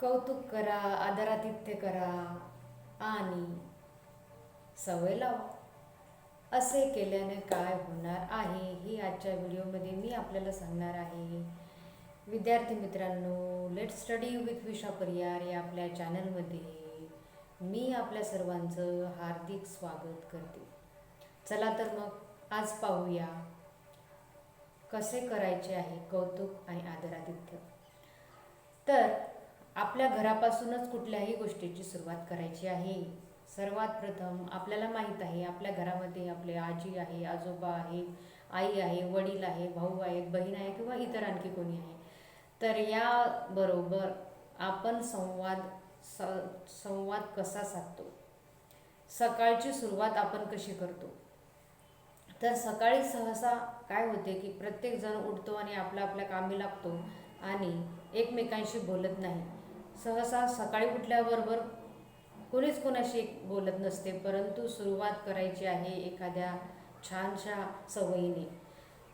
कौतुक करा आदरातिथ्य करा आणि सवय लावा. असे केल्याने काय होणार आहे ही आजच्या व्हिडिओमध्ये मी आपल्याला सांगणार आहे. विद्यार्थी मित्रांनो लेट स्टडी विथ विशा परियार या आपल्या चॅनलमध्ये मी आपल्या सर्वांचं हार्दिक स्वागत करते. चला तर मग आज पाहूया कसे करायचे आहे कौतुक आणि आदरातिथ्य. तर आपल्या घरापासूनच कुठल्याही गोष्टीची सुरुवात करायची आहे. सर्वात प्रथम आपल्याला माहीत आहे आपल्या घरामध्ये आपले आजी आहे आजोबा आहे आई आहे वडील आहे भाऊ आहेत बहीण आहे किंवा इतर आणखी कोणी आहे. तर याबरोबर आपण संवाद स संवाद कसा साधतो? सकाळची सुरुवात आपण कशी करतो? तर सकाळी सहसा काय होते की प्रत्येकजण उठतो आणि आपला आपल्या कामी लागतो आणि एकमेकांशी बोलत नाही. सहसा सकाळी उठल्याबरोबर कोणीच कोणाशी बोलत नसते परंतु सुरुवात करायची आहे एखाद्या छानशा सवयीने.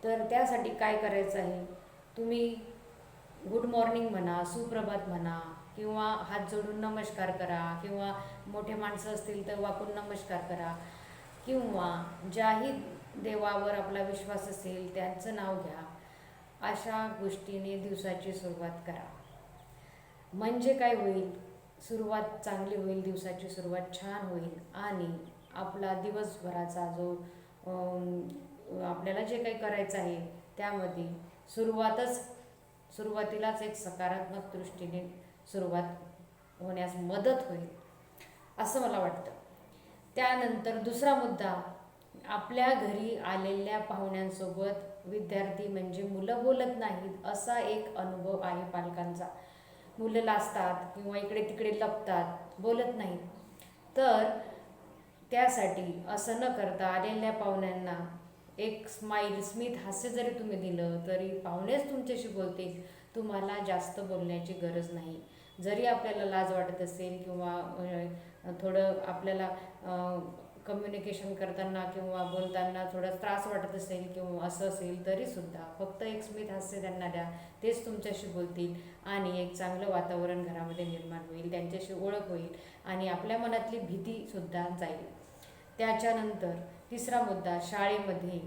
तर त्यासाठी काय करायचं आहे? तुम्ही गुड मॉर्निंग म्हणा सुप्रभात म्हणा किंवा हात जोडून नमस्कार करा किंवा मोठे माणसं असतील तर वाकून नमस्कार करा किंवा ज्याही देवावर आपला विश्वास असेल त्यांचं नाव घ्या अशा गोष्टीने दिवसाची सुरुवात करा. म्हणजे काय होईल? सुरुवात चांगली होईल दिवसाची सुरुवात छान होईल आणि आपला दिवसभराचा जो आपल्याला जे काही करायचं आहे त्यामध्ये सुरुवातच सुरुवातीलाच एक सकारात्मक दृष्टीने सुरुवात होण्यास मदत होईल असं मला वाटतं. त्यानंतर दुसरा मुद्दा आपल्या घरी आलेल्या पाहुण्यांसोबत विद्यार्थी म्हणजे मुलं बोलत नाहीत असा एक अनुभव आहे पालकांचा. मुलं लाजतात किंवा इकडे तिकडे लपतात बोलत नाहीत. तर त्यासाठी असं न करता आलेल्या पाहुण्यांना एक स्माईल स्मित हास्य जरी तुम्ही दिलं तरी पाहुणेच तुमच्याशी बोलतील. तुम्हाला जास्त बोलण्याची गरज नाही. जरी आपल्याला लाज वाटत असेल किंवा थोडं आपल्याला कम्युनिकेशन करताना किंवा बोलताना थोडा त्रास वाटत असेल किंवा असं असेल तरीसुद्धा फक्त एक स्मित हास्य त्यांना द्या. तेच तुमच्याशी बोलतील आणि एक चांगलं वातावरण घरामध्ये निर्माण होईल त्यांच्याशी ओळख होईल आणि आपल्या मनातली भीतीसुद्धा जाईल. त्याच्यानंतर तिसरा मुद्दा शाळेमध्ये.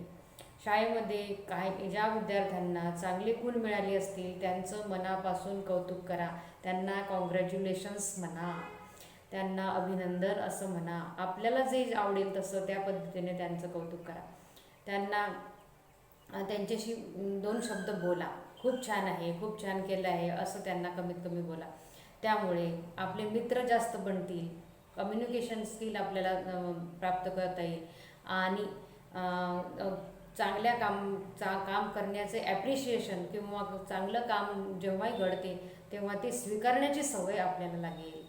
शाळेमध्ये काय ज्या विद्यार्थ्यांना चांगले गुण मिळाले असतील त्यांचं मनापासून कौतुक करा. त्यांना कॉंग्रॅच्युलेशन्स म्हणा. त्यांना अभिनंदन असं म्हणा. आपल्याला जे आवडेल तसं त्या पद्धतीने त्यांचं कौतुक करा. त्यांना त्यांच्याशी दोन शब्द बोला. खूप छान आहे खूप छान केलं आहे असं त्यांना कमीत कमी बोला. त्यामुळे आपले मित्र जास्त बनतील. कम्युनिकेशन स्किल आपल्याला प्राप्त करता येईल. आणि चांगल्या काम चा काम करण्याचे ॲप्रिशिएशन किंवा चांगलं काम जेव्हाही घडते तेव्हा ते स्वीकारण्याची सवय आपल्याला लागेल.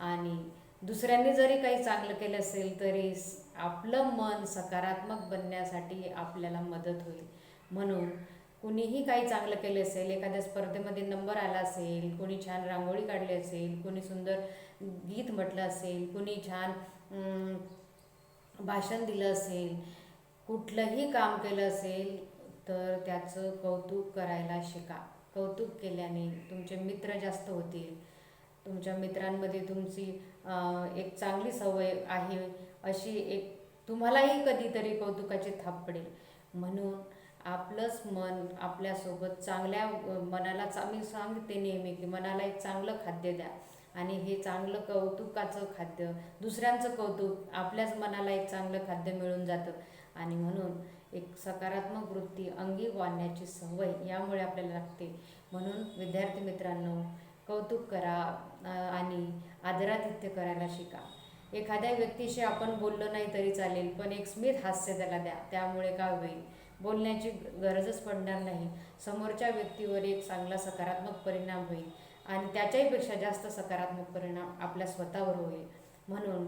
आणि दुसऱ्यांनी जरी काही चांगलं केलं असेल तरी आपलं मन सकारात्मक बनण्यासाठी आपल्याला मदत होईल. म्हणून कुणीही काही चांगलं केलं असेल एखाद्या स्पर्धेमध्ये नंबर आला असेल कोणी छान रांगोळी काढली असेल कोणी सुंदर गीत म्हटलं असेल कुणी छान भाषण दिलं असेल कुठलंही काम केलं असेल तर त्याचं कौतुक करायला शिका. कौतुक केल्याने तुमचे मित्र जास्त होतील. तुमच्या मित्रांमध्ये तुमची एक चांगली सवय आहे अशी एक तुम्हालाही कधीतरी कौतुकाची थाप पडेल. म्हणून आपलंच मन आपल्यासोबत चांगल्या मनाला चा मी सांगते नेहमी की मनाला एक चांगलं खाद्य द्या आणि हे चांगलं कौतुकाचं खाद्य दुसऱ्यांचं कौतुक आपल्याच मनाला एक चांगलं खाद्य मिळून जातं. आणि म्हणून एक सकारात्मक वृत्ती अंगी वाढण्याची सवय यामुळे आपल्याला लागते. म्हणून विद्यार्थी मित्रांनो कौतुक करा आणि आदरातिथ्य करायला शिका. एखाद्या व्यक्तीशी आपण बोललो नाही तरी चालेल पण एक स्मित हास्य त्याला द्या. त्यामुळे काय होईल? बोलण्याची गरजच पडणार नाही. समोरच्या व्यक्तीवर एक चांगला सकारात्मक परिणाम होईल आणि त्याच्याहीपेक्षा जास्त सकारात्मक परिणाम आपल्या स्वतःवर होईल. म्हणून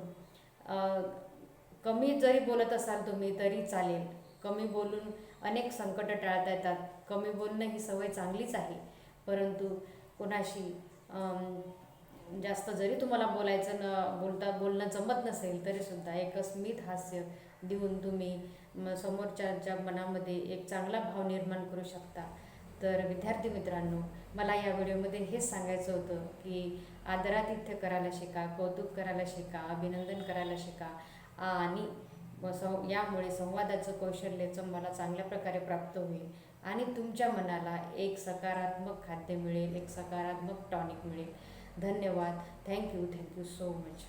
कमी जरी बोलत असाल तुम्ही तरी चालेल. कमी बोलून अनेक संकटं टाळता येतात. कमी बोलणं ही सवय चांगलीच आहे. परंतु कोणाशी जास्त जरी तुम्हाला बोलायचं न बोलता बोलणं जमत नसेल तरीसुद्धा एक स्मित हास्य देऊन तुम्ही म- समोरच्याच्या मनामध्ये एक चांगला भाव निर्माण करू शकता. तर विद्यार्थी मित्रांनो मला या व्हिडिओमध्ये हेच सांगायचं होतं की आदरातिथ्य करायला शिका कौतुक करायला शिका अभिनंदन करायला शिका आणि व सं यामुळे संवादाचं कौशल्याचं मला चांगल्या प्रकारे प्राप्त होईल. आणि तुमच्या मनाला एक सकारात्मक खाद्य मिळेल एक सकारात्मक टॉनिक मिळेल. धन्यवाद. Thank you thank you so much